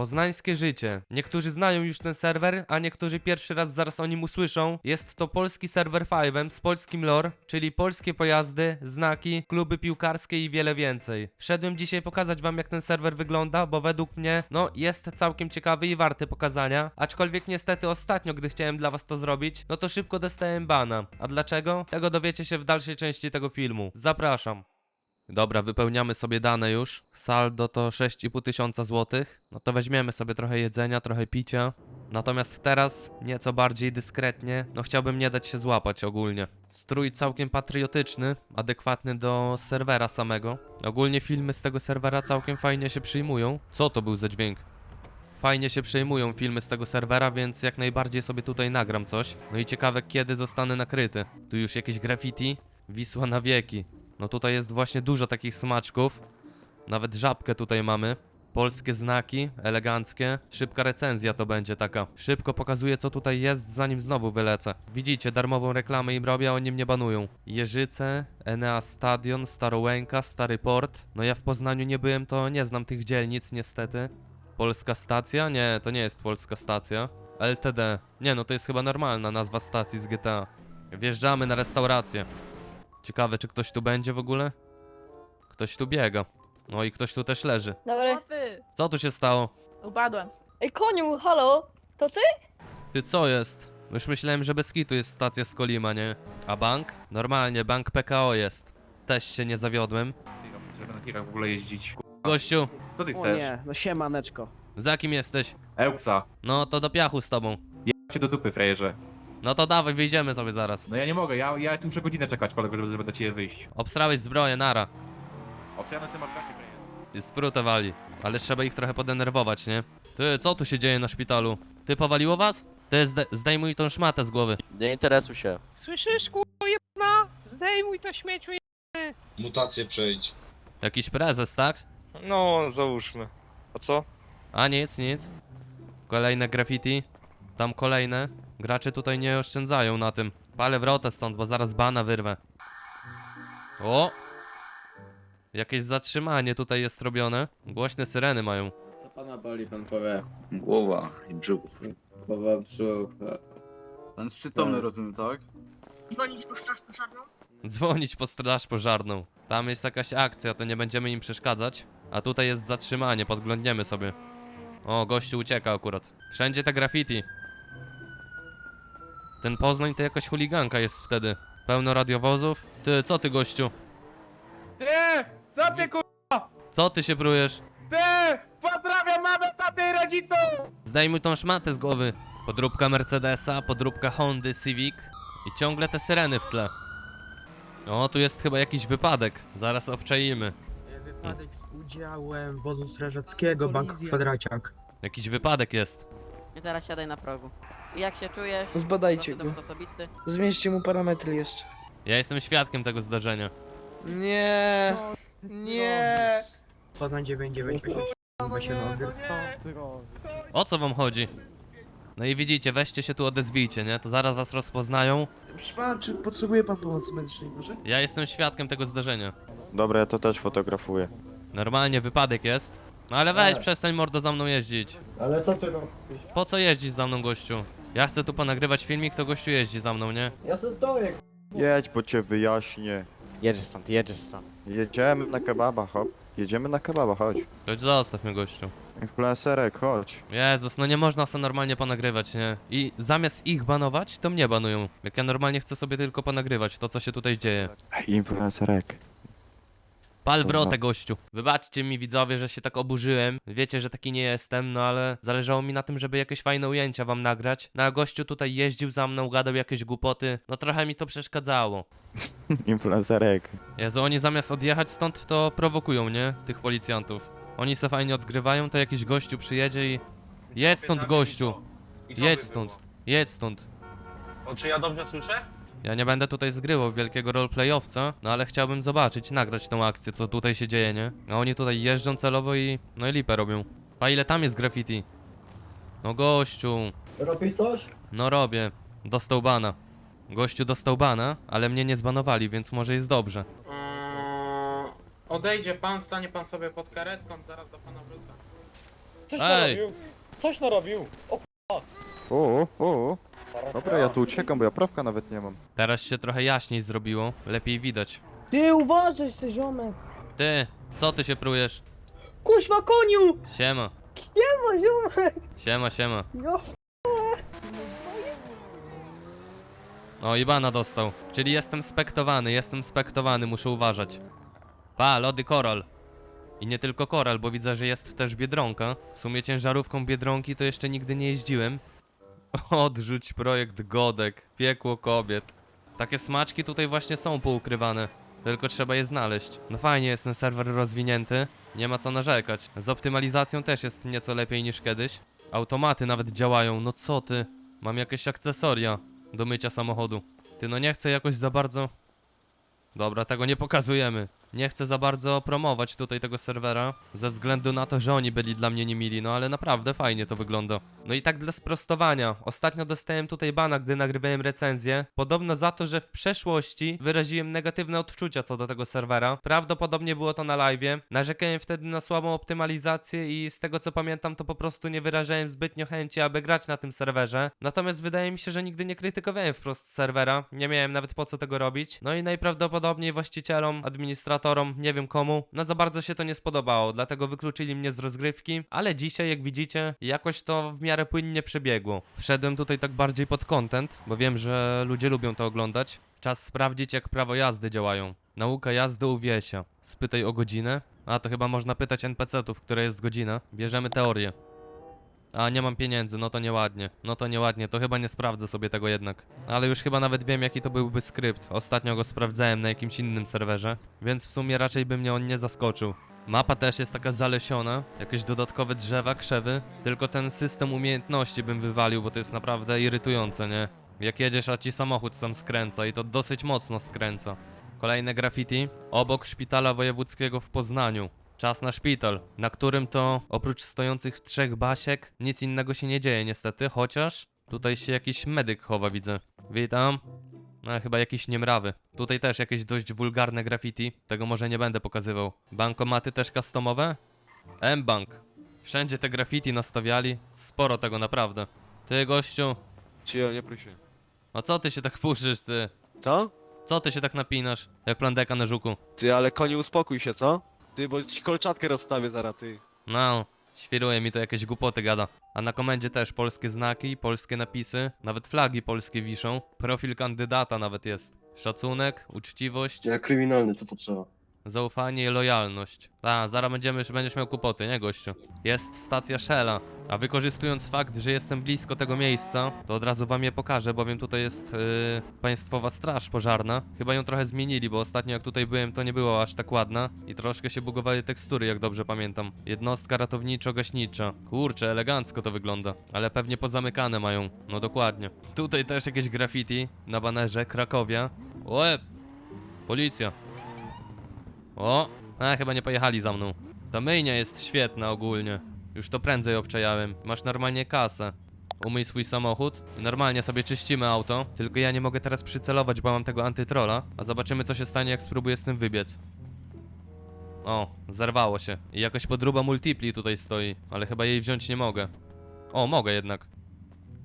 Poznańskie życie. Niektórzy znają już ten serwer, a niektórzy pierwszy raz zaraz o nim usłyszą. Jest to polski serwer 5 z polskim lore, czyli polskie pojazdy, znaki, kluby piłkarskie i wiele więcej. Wszedłem dzisiaj pokazać wam jak ten serwer wygląda, bo według mnie, no, jest całkiem ciekawy i warty pokazania. Aczkolwiek niestety ostatnio, gdy chciałem dla was to zrobić, no to szybko dostałem bana. A dlaczego? Tego dowiecie się w dalszej części tego filmu. Zapraszam. Dobra, wypełniamy sobie dane już. Saldo to 6,5 tysiąca złotych. No to weźmiemy sobie trochę jedzenia, trochę picia. Natomiast teraz, nieco bardziej dyskretnie, no chciałbym nie dać się złapać ogólnie. Strój całkiem patriotyczny, adekwatny do serwera samego. Ogólnie filmy z tego serwera całkiem fajnie się przyjmują. Co to był za dźwięk? Fajnie się przyjmują filmy z tego serwera, więc jak najbardziej sobie tutaj nagram coś. No i ciekawe kiedy zostanę nakryty. Tu już jakieś graffiti. Wisła na wieki. No tutaj jest właśnie dużo takich smaczków. Nawet żabkę tutaj mamy. Polskie znaki, eleganckie. Szybka recenzja to będzie taka. Szybko pokazuję co tutaj jest, zanim znowu wylecę. Widzicie, darmową reklamę im robię, a oni mnie banują. Jeżyce, Enea Stadion, Starołęka, Stary Port. No ja w Poznaniu nie byłem, to nie znam tych dzielnic niestety. Polska stacja? Nie, to nie jest polska stacja. LTD. Nie, no to jest chyba normalna nazwa stacji z GTA. Wjeżdżamy na restaurację. Ciekawe, czy ktoś tu będzie w ogóle? Ktoś tu biega. No i ktoś tu też leży. Ty! Co tu się stało? Upadłem. Ej, koniu, halo? To ty? Ty co jest? Już myślałem, że bez kitu jest stacja z Kolima, nie? A bank? Normalnie, bank PKO jest. Też się nie zawiodłem. Żeby na tirach w ogóle jeździć. Gościu, Co ty O chcesz? nie, no siemaneczko. za kim jesteś? Euksa. No to do piachu z tobą. Ja cię do dupy, frajerze. No to dawaj, wyjdziemy sobie zaraz. No ja nie mogę, ja, ja tu muszę godzinę czekać, kolego, żeby, żeby do ciebie wyjść. Obstrałeś zbroję, nara. Obsiadam, ty masz gacie. I sprutę wali. Ale trzeba ich trochę podenerwować, nie? Ty, co tu się dzieje na szpitalu? Ty powaliło was? Ty, zde zdejmuj tą szmatę z głowy. Nie interesuj się. Słyszysz, kurwa jedna? Zdejmuj to śmieciu je... Mutację przejdź. Jakiś prezes, tak? No, załóżmy. A co? A nic, nic. Kolejne graffiti. Tam kolejne. Gracze tutaj nie oszczędzają na tym. Palę wrotę stąd, bo zaraz bana wyrwę. O! Jakieś zatrzymanie tutaj jest robione. Głośne syreny mają. Co pana boli, pan powie? Głowa i brzuch. Głowa, brzuch. Pan jest przytomny, Tak. rozumiem, tak? Dzwonić po straż pożarną? Dzwonić po straż pożarną. Tam jest jakaś akcja, to nie będziemy im przeszkadzać. A tutaj jest zatrzymanie, podglądniemy sobie. O, gościu ucieka akurat. Wszędzie te graffiti. Ten Poznań to jakaś chuliganka jest wtedy. Pełno radiowozów. Ty, co ty gościu? Ty! Zapie kur... Co ty się prujesz? Ty! Pozdrawiam mamę, taty i rodziców! Zdejmuj tą szmatę z głowy. Podróbka Mercedesa, podróbka Hondy Civic i ciągle te syreny w tle. O, tu jest chyba jakiś wypadek. Zaraz obczaimy. Wypadek z udziałem wozu strażackiego, bank kwadraciak. Jakiś wypadek jest. I teraz siadaj na progu. Jak się czujesz? Zbadajcie Proszę go. dowód osobisty. Mu parametry jeszcze. Ja jestem świadkiem tego zdarzenia. Nie. Nie. Poznań 99 chyba się nowy. O co wam chodzi? No i widzicie, weźcie się tu odezwijcie, nie? To zaraz was rozpoznają. Proszę pana, czy potrzebuje pan pomocy medycznej może? Ja jestem świadkiem tego zdarzenia. Dobra, ja to też fotografuję. Normalnie wypadek jest. No ale weź, przestań mordo za mną jeździć. Ale co ty robisz? Po co jeździć za mną, gościu? Ja chcę tu ponagrywać filmik, to gościu jeździ za mną, nie? Ja se stoję. Jedź, bo cię wyjaśnię. Jedziesz stąd, jedziesz stąd. Jedziemy na kebaba, hop. Jedziemy na kebaba, chodź. Chodź zostaw mnie, gościu. Influencerek, chodź. Jezus, no nie można sobie normalnie ponagrywać, nie? I zamiast ich banować, to mnie banują. Jak ja normalnie chcę sobie tylko ponagrywać to, co się tutaj dzieje. Ej, influencerek. Pal wrotę, gościu. Wybaczcie mi, widzowie, że się tak oburzyłem. Wiecie, że taki nie jestem, no ale zależało mi na tym, żeby jakieś fajne ujęcia wam nagrać. No a gościu tutaj jeździł za mną, gadał jakieś głupoty. No trochę mi to przeszkadzało. Influencerek. Jezu, oni zamiast odjechać stąd, to prowokują, nie? Tych policjantów. Oni se fajnie odgrywają, to jakiś gościu przyjedzie i... Jedź stąd, gościu! Jedź stąd! Jedź stąd! O, czy ja dobrze słyszę? Ja nie będę tutaj zgrywał wielkiego roleplayowca, no ale chciałbym zobaczyć, nagrać tą akcję, co tutaj się dzieje, nie? A oni tutaj jeżdżą celowo i... no i lipę robią. A ile tam jest graffiti? No gościu, Robi coś? no robię. Dostał bana. Gościu dostał bana, ale mnie nie zbanowali, więc może jest dobrze. Odejdzie pan, stanie pan sobie pod karetką, zaraz do pana wrócę. Coś Ej! narobił! Coś narobił! O, O, o, k***a. Dobra, ja tu uciekam, bo ja prawka nawet nie mam. Teraz się trochę jaśniej zrobiło, lepiej widać. Ty uważaj się ziomek. Ty, co ty się prujesz? Kuźwa koniu! Siema, Nie ma ziomek! siema, siema. Jo. O, Ibana dostał. Czyli jestem spektowany, jestem spektowany, muszę uważać. Pa, lody koral. I nie tylko koral, bo widzę, że jest też Biedronka. W sumie ciężarówką Biedronki to jeszcze nigdy nie jeździłem. Odrzuć projekt Godek, piekło kobiet. Takie smaczki tutaj właśnie są poukrywane. Tylko trzeba je znaleźć. No fajnie jest ten serwer rozwinięty. Nie ma co narzekać. Z optymalizacją też jest nieco lepiej niż kiedyś. Automaty nawet działają, no co ty? Mam jakieś akcesoria do mycia samochodu. Ty no nie chcę jakoś za bardzo. Dobra, tego nie pokazujemy. Nie chcę za bardzo promować tutaj tego serwera, ze względu na to, że oni byli dla mnie niemili, no ale naprawdę fajnie to wygląda. No i tak dla sprostowania. Ostatnio dostałem tutaj bana, gdy nagrywałem recenzję. Podobno za to, że w przeszłości wyraziłem negatywne odczucia co do tego serwera. Prawdopodobnie było to na live. Narzekałem wtedy na słabą optymalizację i z tego co pamiętam, to po prostu nie wyrażałem zbytnio chęci, aby grać na tym serwerze. Natomiast wydaje mi się, że nigdy nie krytykowałem wprost serwera. Nie miałem nawet po co tego robić. No i najprawdopodobniej właścicielom, administratorom, nie wiem komu, no za bardzo się to nie spodobało, dlatego wykluczyli mnie z rozgrywki. Ale dzisiaj, jak widzicie, jakoś to w miarę płynnie przebiegło. Wszedłem tutaj tak bardziej pod content, bo wiem, że ludzie lubią to oglądać. Czas sprawdzić, jak prawo jazdy działają. Nauka jazdy u Wiesia. Spytaj o godzinę. A, to chyba można pytać NPC-ów, która jest godzina. Bierzemy teorię. A, nie mam pieniędzy, no to nieładnie. No to nieładnie, to chyba nie sprawdzę sobie tego jednak. Ale już chyba nawet wiem, jaki to byłby skrypt. Ostatnio go sprawdzałem na jakimś innym serwerze, więc w sumie raczej by mnie on nie zaskoczył. Mapa też jest taka zalesiona, jakieś dodatkowe drzewa, krzewy, tylko ten system umiejętności bym wywalił, bo to jest naprawdę irytujące, nie? Jak jedziesz, a ci samochód sam skręca i to dosyć mocno skręca. Kolejne graffiti obok szpitala wojewódzkiego w Poznaniu. Czas na szpital, na którym to oprócz stojących trzech basiek nic innego się nie dzieje niestety, chociaż tutaj się jakiś medyk chowa widzę. Witam. No chyba jakiś niemrawy. Tutaj też jakieś dość wulgarne graffiti, tego może nie będę pokazywał. Bankomaty też customowe? M-Bank. Wszędzie te graffiti nastawiali, sporo tego naprawdę. Ty gościu, Cię, nie proszę. a co ty się tak puszysz ty? Co? Co ty się tak napinasz, jak plandeka na żuku? Ty, ale koniu uspokój się, co? Ty, bo ci kolczatkę rozstawię zaraz, ty. No, świruje mi to jakieś głupoty gada. A na komendzie też polskie znaki, polskie napisy, nawet flagi polskie wiszą. Profil kandydata nawet jest. Szacunek, uczciwość, Ja kryminalny, co potrzeba. Zaufanie i lojalność. A, zaraz będziemy, będziesz miał kłopoty, nie gościu? Jest stacja Shella. A wykorzystując fakt, że jestem blisko tego miejsca, to od razu wam je pokażę, bowiem tutaj jest yy, Państwowa Straż Pożarna. Chyba ją trochę zmienili, bo ostatnio jak tutaj byłem, to nie była aż tak ładna. I troszkę się bugowały tekstury, jak dobrze pamiętam. Jednostka ratowniczo-gaśnicza. Kurczę, elegancko to wygląda. Ale pewnie pozamykane mają. No dokładnie. Tutaj też jakieś graffiti na banerze Krakowia. Łeb! Policja. O, a chyba nie pojechali za mną. Ta myjnia jest świetna ogólnie. Już to prędzej obczajałem. Masz normalnie kasę. Umyj swój samochód i normalnie sobie czyścimy auto. Tylko ja nie mogę teraz przycelować, bo mam tego antytrola. A zobaczymy co się stanie jak spróbuję z tym wybiec. O, zerwało się. I jakoś podruba multipli tutaj stoi, ale chyba jej wziąć nie mogę. O, mogę jednak.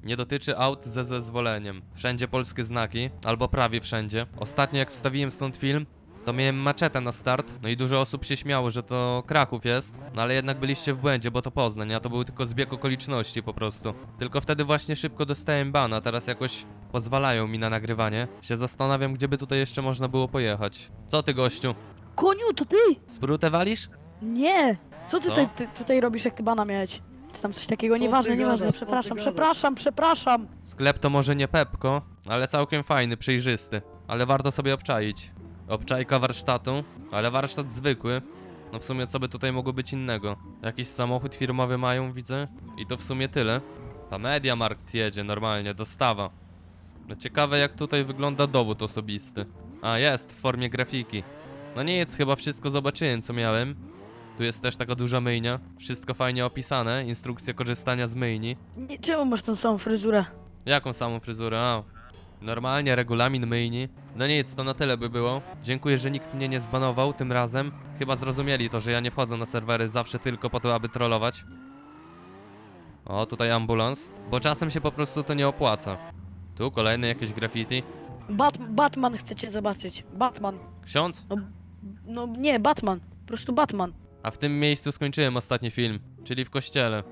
Nie dotyczy aut ze zezwoleniem. Wszędzie polskie znaki, albo prawie wszędzie. Ostatnio jak wstawiłem stąd film, to miałem maczetę na start, no i dużo osób się śmiało, że to Kraków jest, no ale jednak byliście w błędzie, bo to Poznań, a to był tylko zbieg okoliczności po prostu. Tylko wtedy właśnie szybko dostałem bana, teraz jakoś pozwalają mi na nagrywanie. Się zastanawiam, gdzie by tutaj jeszcze można było pojechać. Co ty gościu? Koniu, to ty? Sprutę walisz? Nie! Co ty Co? tutaj, ty, tutaj robisz, jak ty bana miałeś? Czy tam coś takiego? Co Nieważne, nieważne, gadasz, co ty przepraszam, gadasz? przepraszam, przepraszam! Sklep to może nie Pepko, ale całkiem fajny, przejrzysty. Ale warto sobie obczaić. Obczajka warsztatu, ale warsztat zwykły. No w sumie co by tutaj mogło być innego? Jakiś samochód firmowy mają, widzę. I to w sumie tyle. A Mediamarkt jedzie normalnie, dostawa. No ciekawe jak tutaj wygląda dowód osobisty. A jest, w formie grafiki. No nic, chyba wszystko zobaczyłem co miałem. Tu jest też taka duża myjnia. Wszystko fajnie opisane, instrukcja korzystania z myjni. Nie, czemu masz tą samą fryzurę? Jaką samą fryzurę? A, normalnie regulamin myjni. No nic, to na tyle by było. Dziękuję, że nikt mnie nie zbanował tym razem. Chyba zrozumieli to, że ja nie wchodzę na serwery zawsze tylko po to, aby trollować. O, tutaj ambulans. Bo czasem się po prostu to nie opłaca. Tu kolejne jakieś graffiti. Bat Batman chcecie zobaczyć. Batman. Ksiądz? No nie, Batman. Po prostu Batman. A w tym miejscu skończyłem ostatni film, czyli w kościele.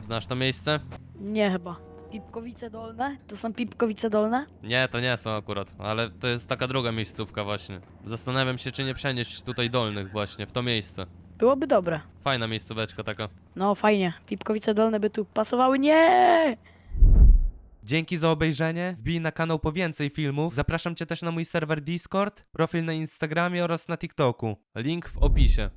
Znasz to miejsce? Nie chyba. Pipkowice Dolne? To są Pipkowice Dolne? Nie, to nie są akurat, ale to jest taka druga miejscówka właśnie. Zastanawiam się, czy nie przenieść tutaj dolnych właśnie, w to miejsce. Byłoby dobre. Fajna miejscóweczka taka. No fajnie. Pipkowice Dolne by tu pasowały. Nie! Dzięki za obejrzenie, wbij na kanał po więcej filmów. Zapraszam cię też na mój serwer Discord, profil na Instagramie oraz na TikToku. Link w opisie.